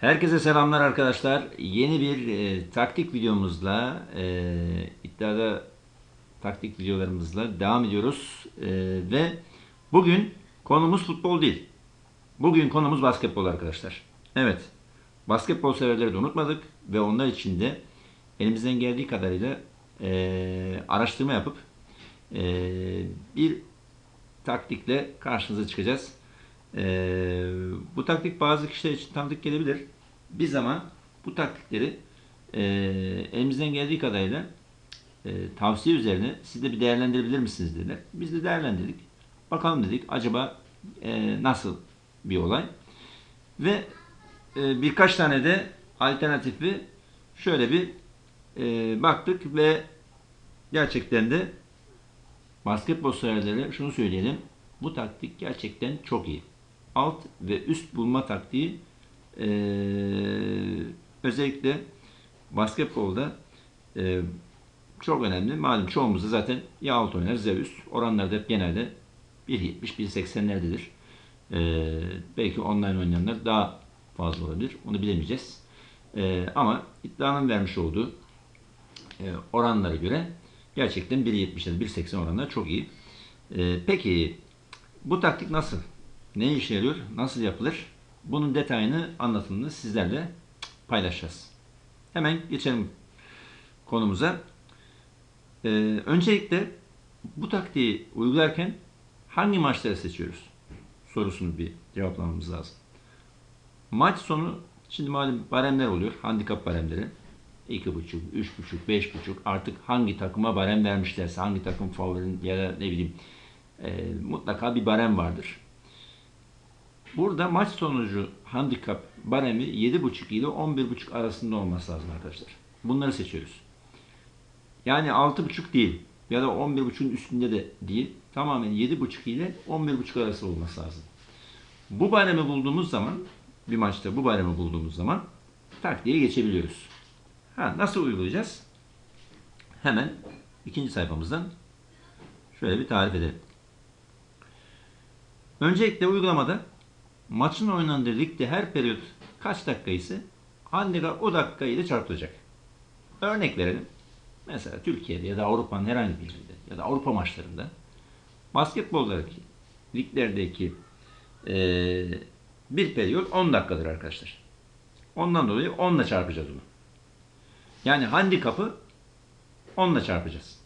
Herkese selamlar arkadaşlar. Yeni bir e, taktik videomuzla, e, iddiada taktik videolarımızla devam ediyoruz. E, ve bugün konumuz futbol değil. Bugün konumuz basketbol arkadaşlar. Evet, basketbol severleri de unutmadık ve onlar için de elimizden geldiği kadarıyla e, araştırma yapıp e, bir taktikle karşınıza çıkacağız. Ee, bu taktik bazı kişiler için tanıdık gelebilir. Biz ama bu taktikleri e, elimizden geldiği kadarıyla e, tavsiye üzerine siz de bir değerlendirebilir misiniz dediler. Biz de değerlendirdik. Bakalım dedik acaba e, nasıl bir olay. Ve e, birkaç tane de alternatifi şöyle bir e, baktık ve gerçekten de basketbol severlere şunu söyleyelim. Bu taktik gerçekten çok iyi. Alt ve üst bulma taktiği eee, özellikle basketbolda eee, çok önemli. Malum çoğumuz da zaten ya alt oynarız ya üst. Oranlar da hep genelde 1.70, 1.80'lerdedir. Eee belki online oynayanlar daha fazla olabilir. Onu bilemeyeceğiz. Eee, ama iddianın vermiş olduğu e, oranlara göre gerçekten 1.70'den 1.80 oranlar çok iyi. E, peki bu taktik nasıl? Ne işe yarıyor? Nasıl yapılır? Bunun detayını, anlatımını sizlerle paylaşacağız. Hemen geçelim konumuza. E, öncelikle bu taktiği uygularken hangi maçları seçiyoruz? Sorusunu bir cevaplamamız lazım. Maç sonu şimdi malum baremler oluyor. Handikap baremleri. 2,5, 3,5, 5,5 artık hangi takıma barem vermişlerse hangi takım favorin ya da ne bileyim e, mutlaka bir barem vardır. Burada maç sonucu handikap baremi 7,5 ile 11,5 arasında olması lazım arkadaşlar. Bunları seçiyoruz. Yani 6,5 değil ya da 11,5'un üstünde de değil. Tamamen 7,5 ile 11,5 arası olması lazım. Bu baremi bulduğumuz zaman bir maçta bu baremi bulduğumuz zaman taktiğe geçebiliyoruz. Ha, nasıl uygulayacağız? Hemen ikinci sayfamızdan şöyle bir tarif edelim. Öncelikle uygulamada maçın oynandığı ligde her periyot kaç dakika ise handikap o dakika ile çarpılacak. Örnek verelim. Mesela Türkiye'de ya da Avrupa'nın herhangi bir liginde ya da Avrupa maçlarında basketboldaki liglerdeki eee, bir periyot 10 dakikadır arkadaşlar. Ondan dolayı 10 ile çarpacağız onu. Yani handikapı 10 ile çarpacağız.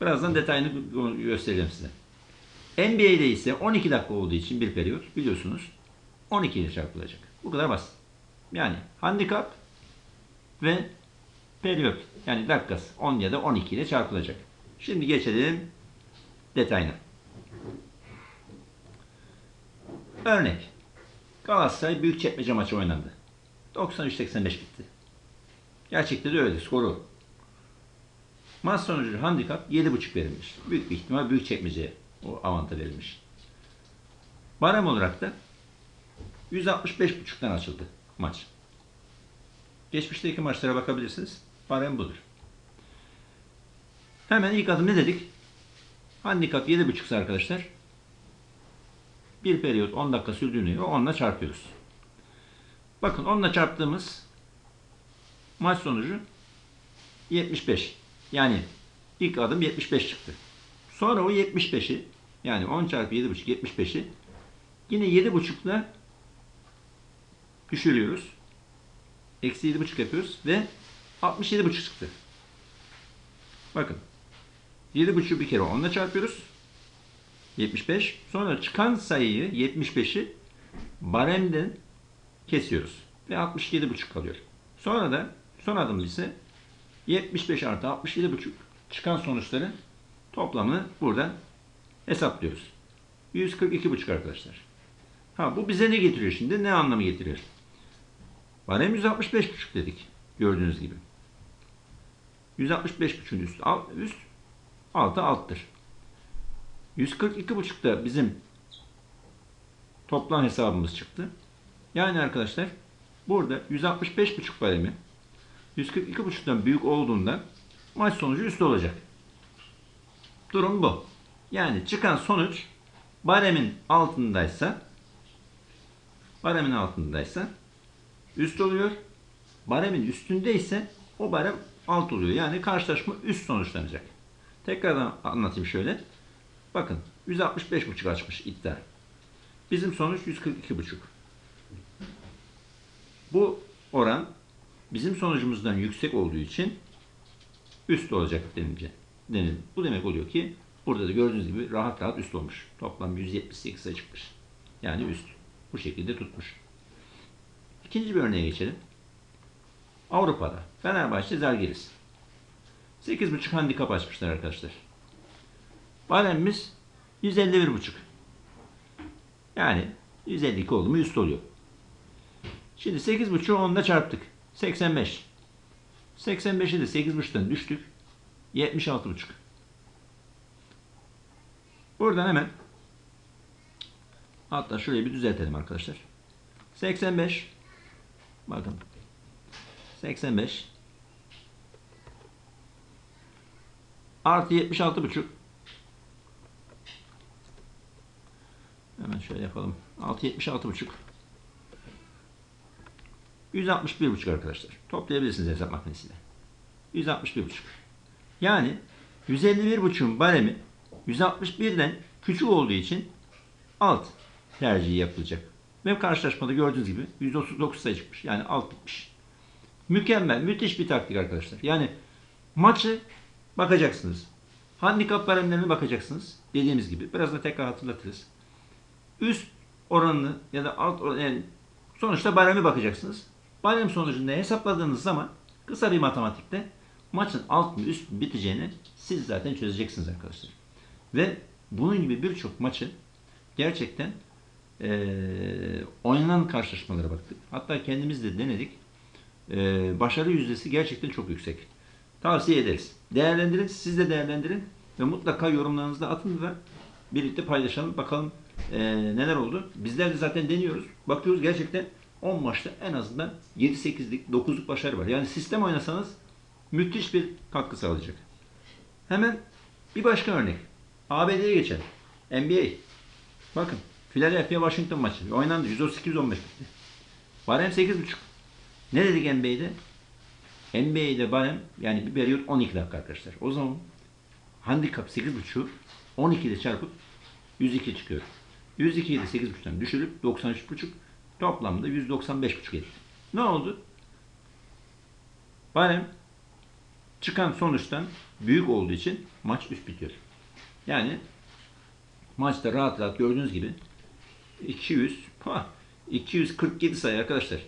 Birazdan detayını gö- göstereceğim size. NBA'de ise 12 dakika olduğu için bir periyot biliyorsunuz 12 ile çarpılacak. Bu kadar basit. Yani handikap ve periyot yani dakikası 10 ya da 12 ile çarpılacak. Şimdi geçelim detayına. Örnek. Galatasaray Büyükçekmece maçı oynandı. 93-85 bitti. Gerçekte de öyle skoru. Maç sonucu handikap 7.5 verilmiş. Büyük bir ihtimal büyük çekmeceye o avantaj verilmiş. Barem olarak da 165.5'tan açıldı maç. Geçmişteki maçlara bakabilirsiniz. Barem budur. Hemen ilk adım ne dedik? Handikap 7.5 ise arkadaşlar bir periyot 10 dakika sürdüğünü 10'la çarpıyoruz. Bakın 10'la çarptığımız maç sonucu 75. Yani ilk adım 75 çıktı. Sonra o 75'i yani 10 çarpı 7,5 75'i yine 7,5 ile düşürüyoruz. Eksi 7,5 yapıyoruz ve 67,5 çıktı. Bakın 7,5'u bir kere 10 ile çarpıyoruz. 75. Sonra çıkan sayıyı 75'i baremden kesiyoruz. Ve 67,5 kalıyor. Sonra da son adım ise 75 artı 67,5 çıkan sonuçları toplamını buradan hesaplıyoruz. 142,5 arkadaşlar. Ha bu bize ne getiriyor şimdi? Ne anlamı getiriyor? Barem 165,5 dedik. Gördüğünüz gibi. 165,5'ün üstü, alt, üst altı alttır. 142,5 da bizim toplam hesabımız çıktı. Yani arkadaşlar burada 165,5 baremi 142,5'tan büyük olduğunda maç sonucu üstü olacak. Durum bu. Yani çıkan sonuç baremin altındaysa baremin altındaysa üst oluyor. Baremin üstünde ise o barem alt oluyor. Yani karşılaşma üst sonuçlanacak. Tekrardan anlatayım şöyle. Bakın 165.5 açmış iddia. Bizim sonuç 142.5. Bu oran bizim sonucumuzdan yüksek olduğu için üst olacak denince. Denil. Bu demek oluyor ki burada da gördüğünüz gibi rahat rahat üst olmuş. Toplam 178'e çıkmış. Yani üst. Bu şekilde tutmuş. İkinci bir örneğe geçelim. Avrupa'da Fenerbahçe Zalgiris. 8.5 handikap açmışlar arkadaşlar. Baremimiz 151.5. Yani 152 oldu mu üst oluyor. Şimdi 8.5'u 10'da çarptık. 85. 85'i de 8.5'tan düştük. 76.5. Buradan hemen hatta şurayı bir düzeltelim arkadaşlar. 85 bakın 85 artı 76.5 hemen şöyle yapalım. 6 76.5 161.5 arkadaşlar. Toplayabilirsiniz hesap makinesiyle. 161.5. Yani 151.5'un baremi 161'den küçük olduğu için alt tercihi yapılacak. Ve karşılaşmada gördüğünüz gibi 139 sayı çıkmış. Yani alt bitmiş. Mükemmel, müthiş bir taktik arkadaşlar. Yani maçı bakacaksınız. Handikap baremlerine bakacaksınız. Dediğimiz gibi. Biraz da tekrar hatırlatırız. Üst oranını ya da alt oranı, yani sonuçta bareme bakacaksınız. Barem sonucunda hesapladığınız zaman kısa bir matematikte maçın alt mı üst mü biteceğini siz zaten çözeceksiniz arkadaşlar. Ve bunun gibi birçok maçı gerçekten eee oynanan karşılaşmalara baktık. Hatta kendimiz de denedik. Eee, başarı yüzdesi gerçekten çok yüksek. Tavsiye ederiz. Değerlendirin, siz de değerlendirin ve mutlaka yorumlarınızı da atın da birlikte paylaşalım. Bakalım eee, neler oldu. Bizler de zaten deniyoruz. Bakıyoruz gerçekten 10 maçta en azından 7-8'lik, 9'luk başarı var. Yani sistem oynasanız müthiş bir katkı sağlayacak. Hemen bir başka örnek. ABD'ye geçelim. NBA. Bakın. Philadelphia Washington maçı. Oynandı. 138-15 bitti. Barem 8.5. Ne dedik NBA'de? NBA'de barem yani bir periyot 12 dakika arkadaşlar. O zaman handikap 8.5'u 12 ile çarpıp 102 çıkıyor. 102'yi de 8.5'tan düşürüp 93.5 toplamda 195.5 etti. Ne oldu? Barem çıkan sonuçtan büyük olduğu için maç üst bitiyor. Yani maçta rahat rahat gördüğünüz gibi 200 ha, 247 sayı arkadaşlar.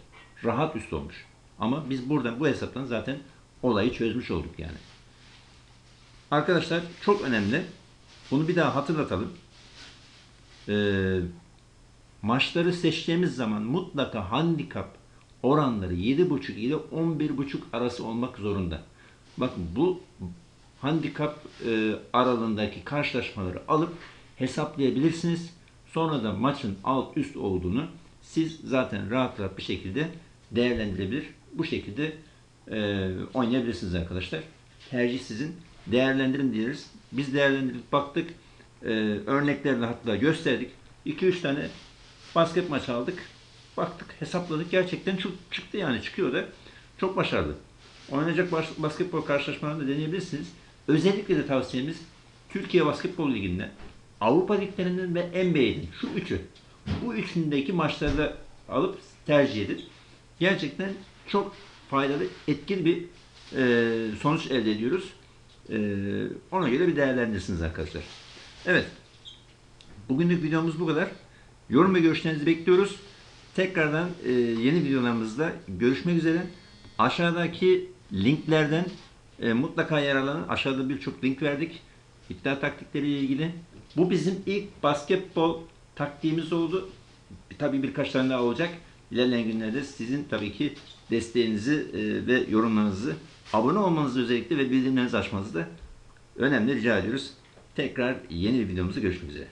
Rahat üst olmuş. Ama biz buradan bu hesaptan zaten olayı çözmüş olduk yani. Arkadaşlar çok önemli. Bunu bir daha hatırlatalım. Ee, maçları seçtiğimiz zaman mutlaka handikap oranları 7.5 ile 11.5 arası olmak zorunda. Bakın bu handikap e, aralığındaki karşılaşmaları alıp hesaplayabilirsiniz. Sonra da maçın alt üst olduğunu siz zaten rahat rahat bir şekilde değerlendirebilir. Bu şekilde e, oynayabilirsiniz arkadaşlar. Tercih sizin. Değerlendirin diyoruz. Biz değerlendirip baktık. E, örneklerle hatta gösterdik. 2-3 tane basket maçı aldık. Baktık, hesapladık. Gerçekten çok çıktı yani çıkıyor da. Çok başarılı. Oynayacak bas- basketbol karşılaşmalarında deneyebilirsiniz. Özellikle de tavsiyemiz Türkiye Basketbol Ligi'nde, Avrupa Liglerinden ve NBA'den şu üçü. Bu üçündeki maçlarda alıp tercih edin. Gerçekten çok faydalı, etkili bir e, sonuç elde ediyoruz. E, ona göre bir değerlendirirsiniz arkadaşlar. Evet. Bugünlük videomuz bu kadar. Yorum ve görüşlerinizi bekliyoruz. Tekrardan e, yeni videolarımızda görüşmek üzere. Aşağıdaki linklerden e, mutlaka yararlanın. Aşağıda birçok link verdik. İddia taktikleriyle ilgili. Bu bizim ilk basketbol taktiğimiz oldu. Tabii birkaç tane daha olacak. İlerleyen günlerde sizin tabii ki desteğinizi e, ve yorumlarınızı, abone olmanızı özellikle ve bildirimlerinizi açmanızı da önemli rica ediyoruz. Tekrar yeni bir videomuzda görüşmek üzere.